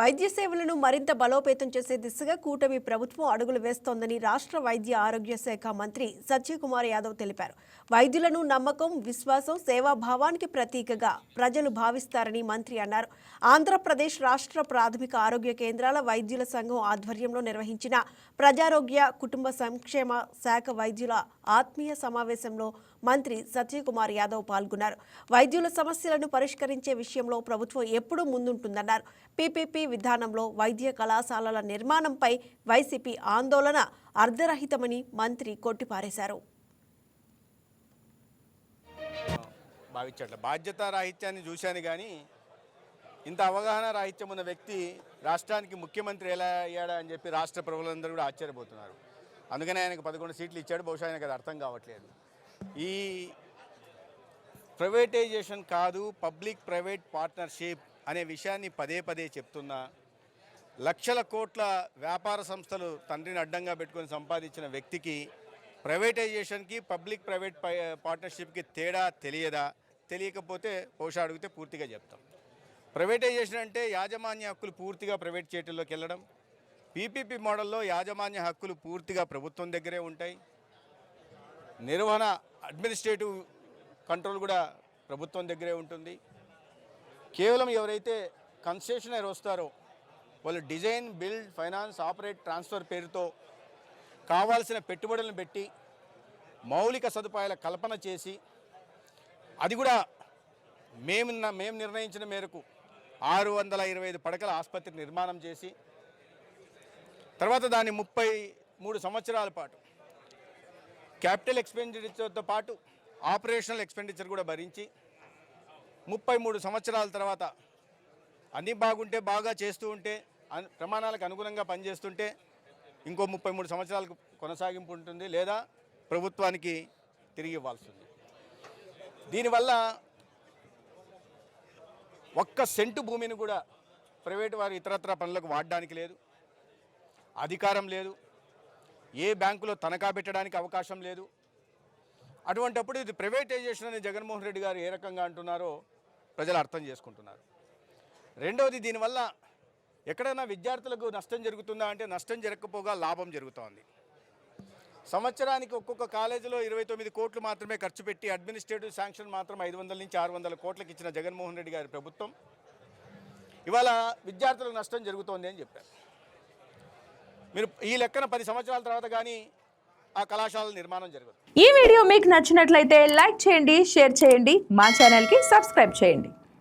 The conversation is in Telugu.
వైద్య సేవలను మరింత బలోపేతం చేసే దిశగా కూటమి ప్రభుత్వం అడుగులు వేస్తోందని రాష్ట్ర వైద్య ఆరోగ్య శాఖ మంత్రి సత్యకుమార్ యాదవ్ తెలిపారు. వైద్యులను నమ్మకం విశ్వాసం సేవాభావానికి ప్రతీకగా ప్రజలు భావిస్తారని మంత్రి అన్నారు. ఆంధ్రప్రదేశ్ రాష్ట్ర ప్రాథమిక ఆరోగ్య కేంద్రాల వైద్యుల సంఘం ఆధ్వర్యంలో నిర్వహించిన ప్రజారోగ్య కుటుంబ సంక్షేమ శాఖ వైద్యుల ఆత్మీయ సమావేశంలో మంత్రి సత్యకుమార్ యాదవ్ పాల్గొన్నారు. వైద్యుల సమస్యలను పరిష్కరించే విషయంలో ప్రభుత్వం ఎప్పుడూ ముందుంటుందన్నారు. పీపీపీ విధానంలో వైద్య కళాశాలల నిర్మాణంపై వైసీపీ ఆందోళన అర్ధరహితమని మంత్రి కొట్టిపారేశారు. భావించట్ల. బాధ్యత రాహిత్యాన్ని చూశాను కానీ ఇంత అవగాహన రాహిత్యం ఉన్న వ్యక్తి రాష్ట్రానికి ముఖ్యమంత్రి ఎలా అయ్యాడా అని చెప్పి రాష్ట్ర ప్రజలందరూ కూడా ఆశ్చర్యపోతున్నారు. అందుకనే ఆయనకు పదకొండు సీట్లు ఇచ్చాడు. బహుశా ఆయనకు అది అర్థం కావట్లేదు. ఈ ప్రైవేటైజేషన్ కాదు పబ్లిక్ ప్రైవేట్ పార్ట్నర్షిప్ అనే విషయాన్ని పదే పదే చెప్తున్నా. లక్షల కోట్ల వ్యాపార సంస్థలు తండ్రిని అడ్డంగా పెట్టుకొని సంపాదించిన వ్యక్తికి ప్రైవేటైజేషన్కి పబ్లిక్ ప్రైవేట్ పై- పార్ట్నర్షిప్కి తేడా తెలియదా? తెలియకపోతే బహుశా అడిగితే పూర్తిగా చెప్తాం. ప్రైవేటైజేషన్ అంటే యాజమాన్య హక్కులు పూర్తిగా ప్రైవేట్ చేయటంలోకి వెళ్ళడం. పీపీపీ మోడల్లో యాజమాన్య హక్కులు పూర్తిగా ప్రభుత్వం దగ్గరే ఉంటాయి. నిర్వహణ అడ్మినిస్ట్రేటివ్ కంట్రోల్ కూడా ప్రభుత్వం దగ్గరే ఉంటుంది. కేవలం ఎవరైతే కన్సెషనర్ వస్తారో వాళ్ళు design build finance operate transfer పేరుతో కావాల్సిన పెట్టుబడులను పెట్టి మౌలిక సదుపాయాల కల్పన చేసి అది కూడా మేము మేము నిర్ణయించిన మేరకు ఆరు వందల ఇరవై ఐదు పడకల ఆసుపత్రి నిర్మాణం చేసి తర్వాత దాన్ని ముప్పై మూడు సంవత్సరాల పాటు క్యాపిటల్ ఎక్స్పెండిచర్తో పాటు ఆపరేషనల్ ఎక్స్పెండిచర్ కూడా భరించి ముప్పై మూడు సంవత్సరాల తర్వాత అన్నీ బాగుంటే బాగా చేస్తూ ఉంటే అన్- ప్రమాణాలకు అనుగుణంగా పనిచేస్తుంటే ఇంకో ముప్పై మూడు సంవత్సరాలకు కొనసాగింపు ఉంటుంది లేదా ప్రభుత్వానికి తిరిగి ఇవ్వాల్సి ఉంది దీనివల్ల ఒక్క సెంటు భూమిని కూడా ప్రైవేటు వారు ఇతరత్ర పనులకు వాడడానికి లేదు అధికారం లేదు. ఏ బ్యాంకులో తనఖా పెట్టడానికి అవకాశం లేదు. అటువంటప్పుడు ఇది ప్రైవేటైజేషన్ అని జగన్మోహన్ రెడ్డి గారు ఏ రకంగా అంటున్నారో ప్రజలు అర్థం చేసుకుంటున్నారు. రెండవది దీనివల్ల ఎక్కడైనా విద్యార్థులకు నష్టం జరుగుతుందా అంటే నష్టం జరగకపోగా లాభం జరుగుతోంది. సంవత్సరానికి ఒక్కొక్క కాలేజీలో ఇరవై తొమ్మిది కోట్లు మాత్రమే ఖర్చు పెట్టి అడ్మినిస్ట్రేటివ్ శాంక్షన్ మాత్రం ఐదు వందల నుంచి ఆరు వందల కోట్లకు ఇచ్చిన జగన్మోహన్ రెడ్డి గారి ప్రభుత్వం. ఇవాళ విద్యార్థులకు నష్టం జరుగుతోంది అని చెప్పారు. మీరు ఈ లెక్కన పది సంవత్సరాల తర్వాత కానీ ఆ కళాశాల నిర్మాణం జరగదు ఈ వీడియో మీకు నచ్చినట్లయితే లైక్ చేయండి షేర్ చేయండి మా ఛానల్కి సబ్స్క్రైబ్ చేయండి.